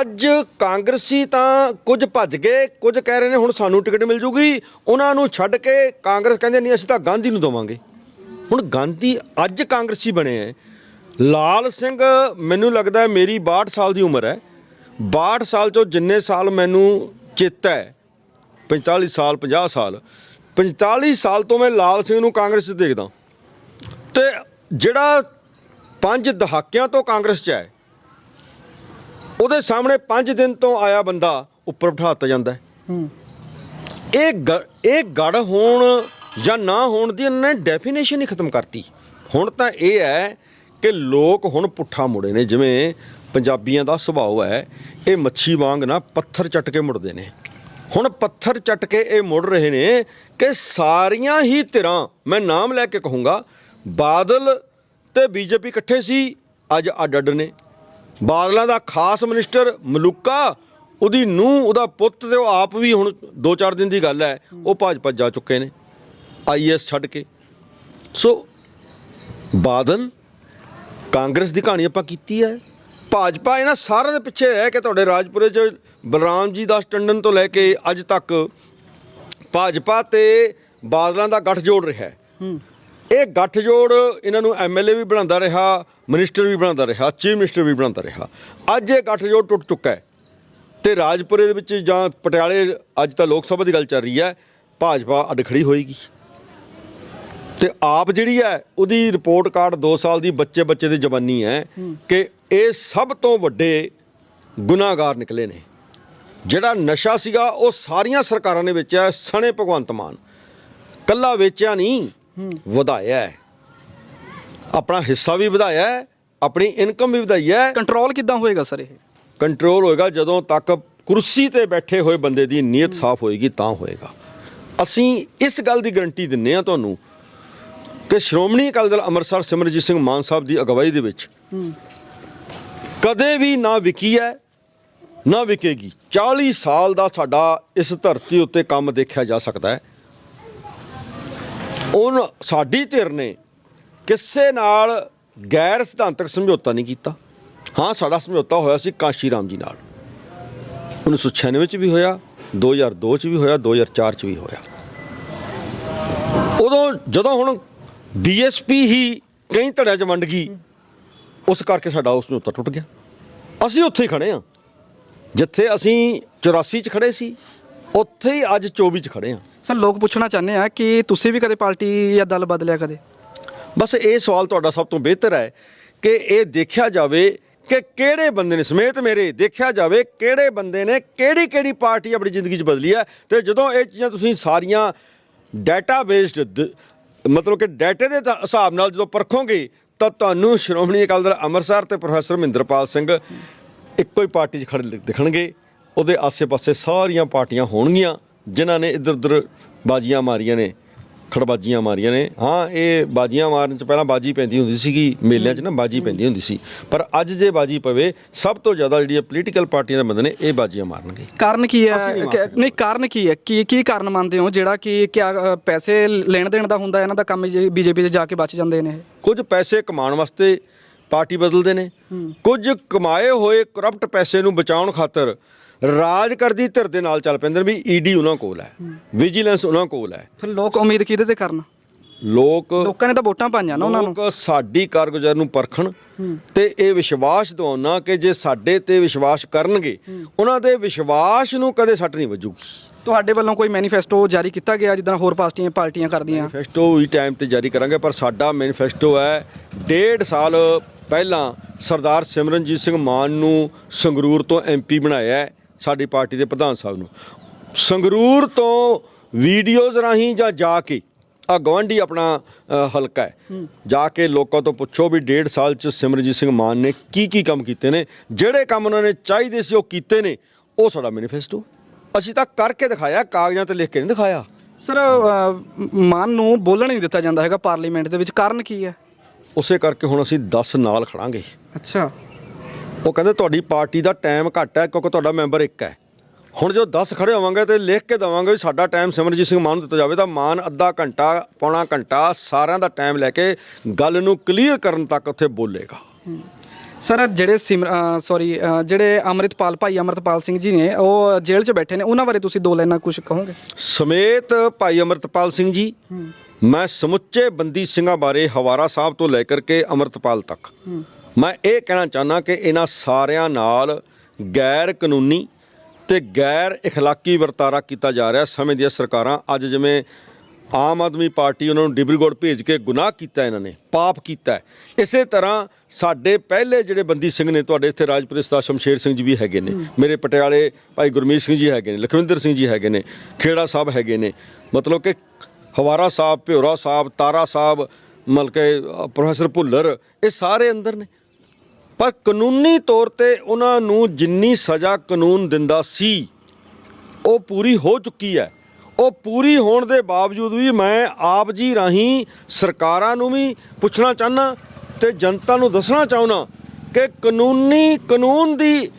ਅੱਜ ਕਾਂਗਰਸੀ ਤਾਂ ਕੁਝ ਭੱਜ ਗਏ ਕੁਝ ਕਹਿ ਰਹੇ ਨੇ ਹੁਣ ਸਾਨੂੰ ਟਿਕਟ ਮਿਲ ਜੂਗੀ ਉਹਨਾਂ ਨੂੰ ਛੱਡ ਕੇ ਕਾਂਗਰਸ ਕਹਿੰਦੇ ਨਹੀਂ ਅਸੀਂ ਤਾਂ ਗਾਂਧੀ ਨੂੰ ਦਵਾਂਗੇ। ਹੁਣ ਗਾਂਧੀ ਅੱਜ ਕਾਂਗਰਸੀ ਬਣੇ ਐ ਲਾਲ ਸਿੰਘ ਮੈਨੂੰ ਲੱਗਦਾ ਹੈ ਮੇਰੀ 62 ਸਾਲ ਦੀ ਉਮਰ ਹੈ। 62 ਸਾਲ ਚੋਂ ਜਿੰਨੇ ਸਾਲ ਮੈਨੂੰ ਚੇਤਾ ਹੈ 45 ਸਾਲ 50 ਸਾਲ 45 ਸਾਲ ਤੋਂ ਮੈਂ ਲਾਲ ਸਿੰਘ ਨੂੰ ਕਾਂਗਰਸ 'ਚ ਦੇਖਦਾ ਤੇ ਜਿਹੜਾ ਪੰਜ ਦਹਾਕਿਆਂ ਤੋਂ ਕਾਂਗਰਸ 'ਚ ਹੈ ਉਹਦੇ ਸਾਹਮਣੇ 5 ਦਿਨ ਤੋਂ ਆਇਆ ਬੰਦਾ ਉੱਪਰ ਬਿਠਾਤਾ ਜਾਂਦਾ ਇਹ ਇਹ ਗੜ ਹੋਣ ਜਾਂ ਨਾ ਹੋਣ ਦੀ ਇਹਨਾਂ ਨੇ ਡੈਫੀਨੇਸ਼ਨ ਹੀ ਖਤਮ ਕਰਤੀ। ਹੁਣ ਤਾਂ ਇਹ ਹੈ ਕਿ ਲੋਕ ਹੁਣ ਪੁੱਠਾ ਮੁੜੇ ਨੇ, ਜਿਵੇਂ ਪੰਜਾਬੀਆਂ ਦਾ ਸੁਭਾਅ ਹੈ, ਇਹ ਮੱਛੀ ਵਾਂਗ ਨਾ ਪੱਥਰ ਚੱਟ ਕੇ ਮੁੜਦੇ ਨੇ। ਹੁਣ ਪੱਥਰ ਚੱਟ ਕੇ ਇਹ ਮੁੜ ਰਹੇ ਨੇ ਕਿ ਸਾਰੀਆਂ ਹੀ ਧਿਰਾਂ, ਮੈਂ ਨਾਮ ਲੈ ਕੇ ਕਹੂੰਗਾ, ਬਾਦਲ ਤੇ ਬੀਜੇਪੀ ਇਕੱਠੇ ਸੀ, ਅੱਜ ਅੱਡ ਅੱਡ ਨੇ। ਬਾਦਲਾਂ ਦਾ ਖਾਸ ਮਿਨਿਸਟਰ ਮਲੂਕਾ, ਉਹਦੀ ਨੂੰ ਉਹਦਾ ਪੁੱਤ ਤੇ ਉਹ ਆਪ ਵੀ ਹੁਣ 2-4 ਦਿਨ ਦੀ ਗੱਲ ਹੈ, ਉਹ ਭਾਜਪਾ ਜਾ ਚੁੱਕੇ ਨੇ ਆਈਐਸ ਛੱਡ ਕੇ। ਸੋ ਬਾਦਲ ਕਾਂਗਰਸ ਦੀ ਕਹਾਣੀ ਆਪਾਂ ਕੀਤੀ ਹੈ। ਭਾਜਪਾ ਇਹਨਾਂ ਸਾਰਿਆਂ ਦੇ ਪਿੱਛੇ ਰਹਿ ਕੇ ਤੁਹਾਡੇ ਰਾਜਪੁਰੇ 'ਚ ਬਲਰਾਮ ਜੀ ਦਾਸ ਟੰਡਨ ਤੋਂ ਲੈ ਕੇ ਅੱਜ ਤੱਕ ਭਾਜਪਾ ਤੇ ਬਾਦਲਾਂ ਦਾ ਗੱਠਜੋੜ ਰਿਹਾ ਹੈ। ਇਹ ਗੱਠਜੋੜ ਇਹਨਾਂ ਨੂੰ ਐਮਐਲਏ ਵੀ ਬਣਾਉਂਦਾ ਰਿਹਾ ਮਿਨਿਸਟਰ ਵੀ ਬਣਾਉਂਦਾ ਰਿਹਾ ਚੀਫ ਮਿਨਿਸਟਰ ਵੀ ਬਣਾਉਂਦਾ ਰਿਹਾ। ਅੱਜ ਇਹ ਗੱਠਜੋੜ ਟੁੱਟ ਚੁੱਕਾ ਹੈ। ਤੇ ਰਾਜਪੁਰੇ ਦੇ ਵਿੱਚ ਜਾਂ ਪਟਿਆਲੇ ਅੱਜ ਤਾਂ ਲੋਕ ਸਭਾ ਦੀ ਗੱਲ ਚੱਲ ਰਹੀ ਹੈ ਭਾਜਪਾ ਅੱਡ ਖੜੀ ਹੋਏਗੀ। ਤੇ ਆਪ ਜਿਹੜੀ ਹੈ ਉਹਦੀ ਰਿਪੋਰਟ ਕਾਰਡ 2 ਸਾਲ ਦੀ ਬੱਚੇ ਬੱਚੇ ਦੀ ਜ਼ਬਾਨੀ ਹੈ ਕਿ ਇਹ ਸਭ ਤੋਂ ਵੱਡੇ ਗੁਨਾਹਗਾਰ ਨਿਕਲੇ ਨੇ। ਜਿਹੜਾ ਨਸ਼ਾ ਸੀਗਾ ਉਹ ਸਾਰੀਆਂ ਸਰਕਾਰਾਂ ਨੇ ਵੇਚਿਆ ਸਣੇ ਭਗਵੰਤ ਮਾਨ। ਕੱਲਾ ਵੇਚਿਆ ਨਹੀਂ ਵਧਾਇਆ ਆਪਣਾ ਹਿੱਸਾ ਵੀ ਵਧਾਇਆ ਆਪਣੀ ਇਨਕਮ ਵੀ ਵਧਾਈ ਹੈ। ਕੰਟਰੋਲ ਕਿੱਦਾਂ ਹੋਏਗਾ ਸਰ ਇਹ? ਕੰਟਰੋਲ ਹੋਏਗਾ ਜਦੋਂ ਤੱਕ ਕੁਰਸੀ ਤੇ ਬੈਠੇ ਹੋਏ ਬੰਦੇ ਦੀ ਨੀਅਤ ਸਾਫ਼ ਹੋਏਗੀ ਤਾਂ ਹੋਏਗਾ। ਅਸੀਂ ਇਸ ਗੱਲ ਦੀ ਗਾਰੰਟੀ ਦਿੰਨੇ ਆ ਤੁਹਾਨੂੰ ਕਿ ਸ਼੍ਰੋਮਣੀ ਅਕਾਲੀ ਦਲ ਅੰਮ੍ਰਿਤਸਰ ਸਿਮਰਜੀਤ ਸਿੰਘ ਮਾਨ ਸਾਹਿਬ ਦੀ ਅਗਵਾਈ ਦੇ ਵਿੱਚ ਕਦੇ ਵੀ ਨਾ ਵਿਕੀ ਹੈ, ਨਾ ਵਿਕੇਗੀ। 40 ਸਾਲ ਦਾ ਸਾਡਾ ਇਸ ਧਰਤੀ ਉੱਤੇ ਕੰਮ ਦੇਖਿਆ ਜਾ ਸਕਦਾ ਹੈ। ਉਹਨ ਸਾਡੀ ਧਿਰ ਨੇ ਕਿਸੇ ਨਾਲ ਗੈਰ ਸਿਧਾਂਤਕ ਸਮਝੌਤਾ ਨਹੀਂ ਕੀਤਾ। ਹਾਂ, ਸਾਡਾ ਸਮਝੌਤਾ ਹੋਇਆ ਸੀ ਕਾਸ਼ੀ ਰਾਮ ਜੀ ਨਾਲ। 1996 ਚ ਵੀ ਹੋਇਆ 2002 ਚ ਵੀ ਹੋਇਆ 2004 ਚ ਵੀ ਹੋਇਆ। ਉਦੋਂ ਜਦੋਂ ਹੁਣ ਬੀਐਸਪੀ ਹੀ ਕਈ ਧੜਿਆਂ 'ਚ ਵੰਡ ਗਈ। ਉਸ ਕਰਕੇ ਸਾਡਾ ਉਸ ਸਮਝੌਤਾ ਟੁੱਟ ਗਿਆ। ਅਸੀਂ ਉੱਥੇ ਹੀ ਖੜੇ ਹਾਂ। ਜਿੱਥੇ ਅਸੀਂ 84 ਚ ਖੜੇ ਸੀ ਉੱਥੇ ਹੀ ਅੱਜ 24 ਚ ਖੜੇ ਹਾਂ। ਸਰ ਲੋਕ ਪੁੱਛਣਾ ਚਾਹੁੰਦੇ ਆ ਕਿ ਤੁਸੀਂ ਵੀ ਕਦੇ ਪਾਰਟੀ ਜਾਂ ਦਲ ਬਦਲਿਆ ਕਦੇ? ਬਸ ਇਹ ਸਵਾਲ ਤੁਹਾਡਾ ਸਭ ਤੋਂ ਬਿਹਤਰ ਹੈ ਕਿ ਇਹ ਦੇਖਿਆ ਜਾਵੇ ਕਿ ਕਿਹੜੇ ਬੰਦੇ ਨੇ ਸਮੇਤ ਮੇਰੇ ਦੇਖਿਆ ਜਾਵੇ ਕਿਹੜੇ ਬੰਦੇ ਨੇ ਕਿਹੜੀ ਕਿਹੜੀ ਪਾਰਟੀ ਆਪਣੀ ਜ਼ਿੰਦਗੀ 'ਚ ਬਦਲੀ ਹੈ। ਤੇ ਜਦੋਂ ਇਹ ਚੀਜ਼ਾਂ ਤੁਸੀਂ ਸਾਰੀਆਂ ਡਾਟਾ ਬੇਸਡ ਮਤਲਬ ਕਿ ਡਾਟੇ ਦੇ ਹਿਸਾਬ ਨਾਲ ਜਦੋਂ ਪਰਖੋਗੇ, ਤਾਂ ਤੁਹਾਨੂੰ ਸ਼੍ਰੋਮਣੀ ਅਕਾਲੀ ਦਲ ਅੰਮ੍ਰਿਤਸਰ ਤੇ ਪ੍ਰੋਫੈਸਰ ਮਹਿੰਦਰਪਾਲ ਸਿੰਘ ਇੱਕੋ ਹੀ ਪਾਰਟੀ 'ਚ ਖੜੇ ਦਿਖਣਗੇ। ਉਹਦੇ ਆਸੇ-ਪਾਸੇ ਸਾਰੀਆਂ ਪਾਰਟੀਆਂ ਹੋਣਗੀਆਂ, ਜਿਨ੍ਹਾਂ ਨੇ ਇੱਧਰ ਉੱਧਰ ਬਾਜੀਆਂ ਮਾਰੀਆਂ ਨੇ। ਖੜਬਾਜੀਆਂ ਮਾਰੀਆਂ ਨੇ। ਹਾਂ ਇਹ ਬਾਜੀਆਂ ਮਾਰਨ ਚ ਪਹਿਲਾਂ ਬਾਜੀ ਪੈਂਦੀ ਹੁੰਦੀ ਸੀਗੀ ਮੇਲਿਆਂ 'ਚ ਨਾ ਬਾਜੀ ਪੈਂਦੀ ਹੁੰਦੀ ਸੀ। ਪਰ ਅੱਜ ਜੇ ਬਾਜੀ ਪਵੇ ਸਭ ਤੋਂ ਜ਼ਿਆਦਾ ਜਿਹੜੀਆਂ ਪੋਲੀਟੀਕਲ ਪਾਰਟੀਆਂ ਦੇ ਬੰਦੇ ਨੇ ਇਹ ਬਾਜੀਆਂ ਮਾਰਨਗੇ। ਕਾਰਨ ਕੀ ਹੈ? ਨਹੀਂ ਕਾਰਨ ਕੀ ਹੈ? ਕੀ ਕੀ ਕਾਰਨ ਮੰਨਦੇ ਹੋ? ਜਿਹੜਾ ਕਿ ਕਿਆ ਪੈਸੇ ਲੈਣ ਦੇਣ ਦਾ ਹੁੰਦਾ ਇਹਨਾਂ ਦਾ ਕੰਮ ਬੀਜੇਪੀ 'ਚ ਜਾ ਕੇ ਬਚ ਜਾਂਦੇ ਨੇ ਕੁਝ ਪੈਸੇ ਕਮਾਉਣ ਵਾਸਤੇ ਪਾਰਟੀ ਬਦਲਦੇ ਨੇ। ਕੁਝ ਕਮਾਏ ਹੋਏ ਕਰਪਟ ਪੈਸੇ ਨੂੰ ਬਚਾਉਣ ਖਾਤਰ ਰਾਜ ਕਰਦੀ ਧਿਰ ਦੇ ਨਾਲ ਚੱਲ ਪੈਂਦੇ ਨੇ ਵੀ ਈਡੀ ਉਹਨਾਂ ਕੋਲ ਹੈ। ਵਿਜੀਲੈਂਸ ਉਹਨਾਂ ਕੋਲ ਹੈ। ਫਿਰ ਲੋਕ ਉਮੀਦ ਕਿਹਦੇ ਤੇ ਕਰਨ? ਲੋਕ ਲੋਕਾਂ ਨੇ ਤਾਂ ਵੋਟਾਂ ਪਾਈਆਂ ਨਾ ਉਹਨਾਂ ਨੂੰ। ਲੋਕ ਸਾਡੀ ਕਾਰਗੁਜ਼ਾਰੀ ਨੂੰ ਪਰਖਣ ਤੇ ਇਹ ਵਿਸ਼ਵਾਸ ਦਿਵਾਉਣਾ ਕਿ ਜੇ ਸਾਡੇ ਤੇ ਵਿਸ਼ਵਾਸ ਕਰਨਗੇ ਉਹਨਾਂ ਦੇ ਵਿਸ਼ਵਾਸ ਨੂੰ ਕਦੇ ਸੱਟ ਨਹੀਂ ਵੱਜੂਗੀ। ਤੁਹਾਡੇ ਵੱਲੋਂ ਕੋਈ ਮੈਨੀਫੈਸਟੋ ਜਾਰੀ ਕੀਤਾ ਗਿਆ ਜਿੱਦਾਂ ਹੋਰ ਪਾਰਟੀਆਂ ਪਾਰਟੀਆਂ ਕਰਦੀਆਂ? ਮੈਨੀਫੈਸਟੋ ਵੀ ਟਾਈਮ ਤੇ ਜਾਰੀ ਕਰਾਂਗੇ ਪਰ ਸਾਡਾ ਮੈਨੀਫੈਸਟੋ ਹੈ ਡੇਢ ਸਾਲ ਪਹਿਲਾਂ ਸਰਦਾਰ ਸਿਮਰਨਜੀਤ ਸਿੰਘ ਮਾਨ ਨੂੰ ਸੰਗਰੂਰ ਤੋਂ ਐਮਪੀ ਬਣਾਇਆ ਸਾਡੀ ਪਾਰਟੀ ਦੇ ਪ੍ਰਧਾਨ ਸਾਹਿਬ ਨੂੰ। ਸੰਗਰੂਰ ਤੋਂ ਵੀਡੀਓਜ਼ ਰਾਹੀਂ ਜਾਂ ਜਾ ਕੇ ਆ ਗਵਾਂਢੀ ਆਪਣਾ ਹਲਕਾ ਹੈ। ਜਾ ਕੇ ਲੋਕਾਂ ਤੋਂ ਪੁੱਛੋ ਵੀ ਡੇਢ ਸਾਲ ਚ ਸਿਮਰਨਜੀਤ ਸਿੰਘ ਮਾਨ ਨੇ ਕੀ ਕੀ ਕੰਮ ਕੀਤੇ ਨੇ ਜਿਹੜੇ ਕੰਮ ਉਹਨਾਂ ਨੇ ਚਾਹੀਦੇ ਸੀ ਉਹ ਕੀਤੇ ਨੇ ਉਹ ਸਾਡਾ ਮੈਨੀਫੈਸਟੋ। ਅਸੀਂ ਤਾਂ ਕਰਕੇ ਦਿਖਾਇਆ ਕਾਗਜ਼ਾਂ ਤੇ ਲਿਖ ਕੇ ਨਹੀਂ ਦਿਖਾਇਆ। ਸਰ ਮਾਨ ਨੂੰ ਬੋਲਣ ਨਹੀਂ ਦਿੱਤਾ ਜਾਂਦਾ ਹੈਗਾ ਪਾਰਲੀਮੈਂਟ ਦੇ ਵਿੱਚ ਕਾਰਨ ਕੀ ਹੈ? ਉਸੇ ਕਰਕੇ ਹੁਣ ਅਸੀਂ 10 ਨਾਲ ਖੜਾਂਗੇ। ਅੱਛਾ। ਉਹ ਕਹਿੰਦੇ ਤੁਹਾਡੀ ਪਾਰਟੀ ਦਾ ਟਾਈਮ ਘੱਟ ਹੈ ਕਿਉਂਕਿ ਤੁਹਾਡਾ ਮੈਂਬਰ ਇੱਕ ਹੈ। ਹੁਣ ਜੋ 10 ਖੜੇ ਹੋਵਾਂਗੇ ਤੇ ਲਿਖ ਕੇ ਦਵਾਂਗੇ ਵੀ ਸਾਡਾ ਟਾਈਮ ਸਿਮਰਜੀਤ ਸਿੰਘ ਮਾਨ ਨੂੰ ਦਿੱਤਾ ਜਾਵੇ ਤਾਂ ਮਾਨ ਅੱਧਾ ਘੰਟਾ ਪੌਣਾ ਘੰਟਾ ਸਾਰਿਆਂ ਦਾ ਟਾਈਮ ਲੈ ਕੇ ਗੱਲ ਨੂੰ ਕਲੀਅਰ ਕਰਨ ਤੱਕ ਉੱਥੇ ਬੋਲੇਗਾ। ਸਰ ਜਿਹੜੇ ਸਿਮਰ ਸੌਰੀ ਜਿਹੜੇ ਅੰਮ੍ਰਿਤਪਾਲ ਭਾਈ ਅੰਮ੍ਰਿਤਪਾਲ ਸਿੰਘ ਜੀ ਨੇ ਉਹ ਜੇਲ੍ਹ 'ਚ ਬੈਠੇ ਨੇ ਉਹਨਾਂ ਬਾਰੇ ਤੁਸੀਂ ਦੋ ਲਾਈਨਾਂ ਕੁਝ ਕਹੋਗੇ? ਸਮੇਤ ਭਾਈ ਅਮਰਤਪਾਲ ਸਿੰਘ ਜੀ ਮੈਂ ਸਮੁੱਚੇ ਬੰਦੀ ਸਿੰਘਾਂ ਬਾਰੇ ਹਵਾਰਾ ਸਾਹਿਬ ਤੋਂ ਲੈ ਕਰਕੇ ਅਮਰਤਪਾਲ ਤੱਕ। ਮੈਂ ਇਹ ਕਹਿਣਾ ਚਾਹਨਾ ਕਿ ਇਹਨਾਂ ਸਾਰਿਆਂ ਨਾਲ ਗੈਰ ਕਾਨੂੰਨੀ ਤੇ ਗੈਰ اخਲਾਕੀ ਵਰਤਾਰਾ ਕੀਤਾ ਜਾ ਰਿਹਾ ਸਮੇਂ ਦੀਆਂ ਸਰਕਾਰਾਂ। ਅੱਜ ਜਿਵੇਂ ਆਮ ਆਦਮੀ ਪਾਰਟੀ ਉਹਨਾਂ ਨੂੰ ਡਿਬਰਗੜ ਭੇਜ ਕੇ ਗੁਨਾਹ ਕੀਤਾ ਇਹਨਾਂ ਨੇ ਪਾਪ ਕੀਤਾ। ਇਸੇ ਤਰ੍ਹਾਂ ਸਾਡੇ ਪਹਿਲੇ ਜਿਹੜੇ ਬੰਦੀ ਸਿੰਘ ਨੇ ਤੁਹਾਡੇ ਇੱਥੇ ਰਾਜਪੁਰਿਸ ਦਾ ਸ਼ਮਸ਼ੇਰ ਸਿੰਘ ਜੀ ਵੀ ਹੈਗੇ ਨੇ। ਮੇਰੇ ਪਟਿਆਲੇ ਭਾਈ ਗੁਰਮੀਤ ਸਿੰਘ ਜੀ ਹੈਗੇ ਨੇ ਲਖਵਿੰਦਰ ਸਿੰਘ ਜੀ ਹੈਗੇ ਨੇ ਖੇੜਾ ਸਾਹਿਬ ਹੈਗੇ ਨੇ। ਮਤਲਬ ਕਿ ਹਵਾਰਾ ਸਾਹਿਬ, ਭਿਓਰਾ ਸਾਹਿਬ, ਤਾਰਾ ਸਾਹਿਬ, ਮਤਲਬ ਕਿ ਪ੍ਰੋਫੈਸਰ ਭੁੱਲਰ, ਇਹ ਸਾਰੇ ਅੰਦਰ ਨੇ। ਪਰ ਕਾਨੂੰਨੀ ਤੌਰ ਤੇ ਉਹਨਾਂ ਨੂੰ ਜਿੰਨੀ ਸਜ਼ਾ ਕਾਨੂੰਨ ਦਿੰਦਾ ਸੀ, ਉਹ ਪੂਰੀ ਹੋ ਚੁੱਕੀ ਹੈ। ਉਹ ਪੂਰੀ ਹੋਣ ਦੇ ਬਾਵਜੂਦ ਵੀ ਮੈਂ ਆਪ ਜੀ ਰਾਹੀਂ ਸਰਕਾਰਾਂ ਨੂੰ ਵੀ ਪੁੱਛਣਾ ਚਾਹਨਾ ਤੇ ਜਨਤਾ ਨੂੰ ਦੱਸਣਾ ਚਾਹੁੰਨਾ ਕਿ ਕਾਨੂੰਨੀ ਕਾਨੂੰਨ ਦੀ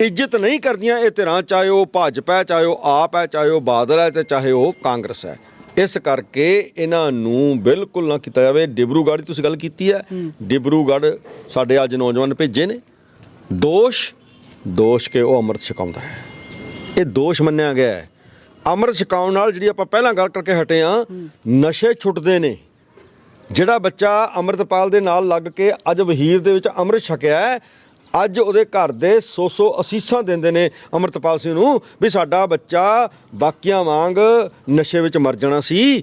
ਇੱਜ਼ਤ ਨਹੀਂ ਕਰਦੀਆਂ ਇਹ ਧਿਰਾਂ, ਚਾਹੇ ਉਹ ਭਾਜਪਾ ਹੈ, ਚਾਹੇ ਉਹ ਆਪ ਹੈ, ਚਾਹੇ ਉਹ ਬਾਦਲ ਹੈ ਤੇ ਚਾਹੇ ਉਹ ਕਾਂਗਰਸ ਹੈ। ਇਸ ਕਰਕੇ ਇਹਨਾਂ ਨੂੰ ਬਿਲਕੁਲ ਨਾ ਕੀਤਾ ਜਾਵੇ। ਡਿਬਰੂਗੜ੍ਹ ਦੀ ਤੁਸੀਂ ਗੱਲ ਕੀਤੀ ਹੈ। ਡਿਬਰੂਗੜ੍ਹ ਸਾਡੇ ਅੱਜ ਨੌਜਵਾਨ ਭੇਜੇ ਨੇ। ਦੋਸ਼ ਦੋਸ਼ ਕੇ ਉਹ ਅੰਮ੍ਰਿਤ ਛਕਾਉਂਦਾ ਹੈ। ਇਹ ਦੋਸ਼ ਮੰਨਿਆ ਗਿਆ ਹੈ। ਅੰਮ੍ਰਿਤ ਛਕਾਉਣ ਨਾਲ ਜਿਹੜੀ ਆਪਾਂ ਪਹਿਲਾਂ ਗੱਲ ਕਰਕੇ ਹਟੇ ਆ ਨਸ਼ੇ ਛੁੱਟਦੇ ਨੇ। ਜਿਹੜਾ ਬੱਚਾ ਅੰਮ੍ਰਿਤਪਾਲ ਦੇ ਨਾਲ ਲੱਗ ਕੇ ਅੱਜ ਵਹੀਰ ਦੇ ਵਿੱਚ ਅੰਮ੍ਰਿਤ ਛਕਿਆ ਹੈ ਅੱਜ ਉਹਦੇ ਘਰ ਦੇ 100-100 ਅਸੀਸਾਂ ਦਿੰਦੇ ਨੇ ਅੰਮ੍ਰਿਤਪਾਲ ਸਿੰਘ ਨੂੰ ਵੀ ਸਾਡਾ ਬੱਚਾ ਬਾਕੀਆਂ ਵਾਂਗ ਨਸ਼ੇ ਵਿੱਚ ਮਰ ਜਾਣਾ ਸੀ।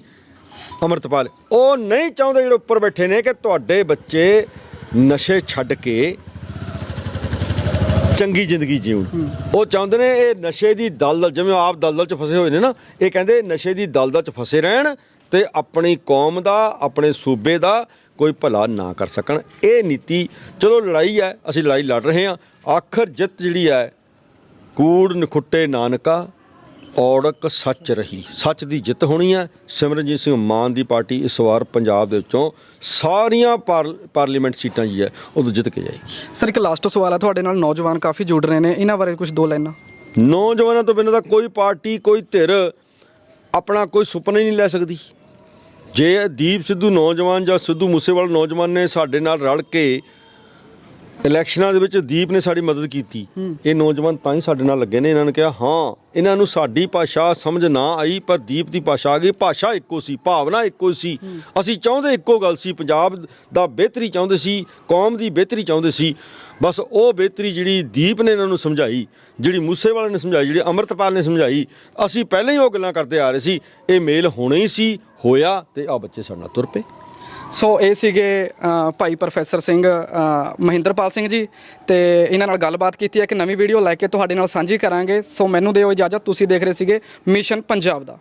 ਅੰਮ੍ਰਿਤਪਾਲ, ਉਹ ਨਹੀਂ ਚਾਹੁੰਦੇ ਜਿਹੜੇ ਉੱਪਰ ਬੈਠੇ ਨੇ ਕਿ ਤੁਹਾਡੇ ਬੱਚੇ ਨਸ਼ੇ ਛੱਡ ਕੇ ਚੰਗੀ ਜ਼ਿੰਦਗੀ ਜੀਉਣ। ਉਹ ਚਾਹੁੰਦੇ ਨੇ ਇਹ ਨਸ਼ੇ ਦੀ ਦਲਦਲ, ਜਿਵੇਂ ਆਪ ਦਲਦਲ 'ਚ ਫਸੇ ਹੋਏ ਨੇ ਨਾ, ਇਹ ਕਹਿੰਦੇ ਨਸ਼ੇ ਦੀ ਦਲਦਲ 'ਚ ਫਸੇ ਰਹਿਣ ਤੇ ਆਪਣੀ ਕੌਮ ਦਾ, ਆਪਣੇ ਸੂਬੇ ਦਾ ਕੋਈ ਭਲਾ ਨਾ ਕਰ ਸਕਣ। ਇਹ ਨੀਤੀ, ਚਲੋ ਲੜਾਈ ਹੈ, ਅਸੀਂ ਲੜਾਈ ਲੜ ਰਹੇ ਹਾਂ। ਆਖਰ ਜਿੱਤ ਜਿਹੜੀ ਹੈ, ਕੂੜ ਨਖੁੱਟੇ ਨਾਨਕਾ ਔੜਕ ਸੱਚ ਰਹੀ। ਸੱਚ ਦੀ ਜਿੱਤ ਹੋਣੀ ਹੈ। ਸਿਮਰਨਜੀਤ ਸਿੰਘ ਮਾਨ ਦੀ ਪਾਰਟੀ ਇਸ ਵਾਰ ਪੰਜਾਬ ਦੇ ਵਿੱਚੋਂ ਸਾਰੀਆਂ ਪਾਰ- ਪਾਰਲੀਮੈਂਟ ਸੀਟਾਂ ਜੀ ਹੈ ਉਹ ਜਿੱਤ ਕੇ ਜਾਏਗੀ। ਸਰ ਇੱਕ ਲਾਸਟ ਸਵਾਲ ਹੈ। ਤੁਹਾਡੇ ਨਾਲ ਨੌਜਵਾਨ ਕਾਫੀ ਜੁੜ ਰਹੇ ਨੇ। ਇਹਨਾਂ ਬਾਰੇ ਕੁਝ ਦੋ ਲਾਈਨਾਂ। ਨੌਜਵਾਨਾਂ ਤੋਂ ਬਿਨਾਂ ਤਾਂ ਕੋਈ ਪਾਰਟੀ ਕੋਈ ਧਿਰ ਆਪਣਾ ਕੋਈ ਸੁਪਨਾ ਹੀ ਨਹੀਂ ਲੈ ਸਕਦੀ। ਜੇ ਦੀਪ ਸਿੱਧੂ ਨੌਜਵਾਨ ਜਾਂ ਸਿੱਧੂ ਮੂਸੇਵਾਲਾ ਨੌਜਵਾਨ ਨੇ ਸਾਡੇ ਨਾਲ ਰਲ ਕੇ ਇਲੈਕਸ਼ਨਾਂ ਦੇ ਵਿੱਚ ਦੀਪ ਨੇ ਸਾਡੀ ਮਦਦ ਕੀਤੀ। ਇਹ ਨੌਜਵਾਨ ਤਾਂ ਹੀ ਸਾਡੇ ਨਾਲ ਲੱਗੇ ਨੇ ਇਹਨਾਂ ਨੇ ਕਿਹਾ ਹਾਂ ਇਹਨਾਂ ਨੂੰ ਸਾਡੀ ਭਾਸ਼ਾ ਸਮਝ ਨਾ ਆਈ ਪਰ ਦੀਪ ਦੀ ਭਾਸ਼ਾ ਆ ਗਈ। ਭਾਸ਼ਾ ਇੱਕੋ ਸੀ ਭਾਵਨਾ ਇੱਕੋ ਸੀ। ਅਸੀਂ ਚਾਹੁੰਦੇ ਇੱਕੋ ਗੱਲ ਸੀ ਪੰਜਾਬ ਦਾ ਬਿਹਤਰੀ ਚਾਹੁੰਦੇ ਸੀ ਕੌਮ ਦੀ ਬਿਹਤਰੀ ਚਾਹੁੰਦੇ ਸੀ। ਬਸ ਉਹ ਬਿਹਤਰੀ ਜਿਹੜੀ ਦੀਪ ਨੇ ਇਹਨਾਂ ਨੂੰ ਸਮਝਾਈ ਜਿਹੜੀ ਮੂਸੇਵਾਲੇ ਨੇ ਸਮਝਾਈ ਜਿਹੜੀ ਅਮਰਤਪਾਲ ਨੇ ਸਮਝਾਈ ਅਸੀਂ ਪਹਿਲਾਂ ਹੀ ਉਹ ਗੱਲਾਂ ਕਰਦੇ ਆ ਰਹੇ ਸੀ। ਇਹ ਮੇਲ ਹੋਣਾ ਹੀ ਸੀ ਹੋਇਆ ਤੇ ਆ ਬੱਚੇ ਸਾਡੇ ਨਾਲ ਤੁਰ ਪਏ। ਸੋ ਇਹ ਸੀਗੇ ਅ, ਭਾਈ ਪ੍ਰੋਫੈਸਰ ਸਿੰਘ ਅ, ਮਹਿੰਦਰਪਾਲ ਸਿੰਘ ਜੀ ਤੇ ਇਹਨਾਂ ਨਾਲ ਗੱਲਬਾਤ ਕੀਤੀ ਹੈ। ਕਿ ਨਵੀਂ ਵੀਡੀਓ ਲੈ ਕੇ ਤੁਹਾਡੇ ਨਾਲ ਸਾਂਝੀ ਕਰਾਂਗੇ। ਸੋ ਮੈਨੂੰ ਦਿਓ ਇਜਾਜ਼ਤ ਤੁਸੀਂ ਦੇਖ ਰਹੇ ਸੀਗੇ ਮਿਸ਼ਨ ਪੰਜਾਬ ਦਾ।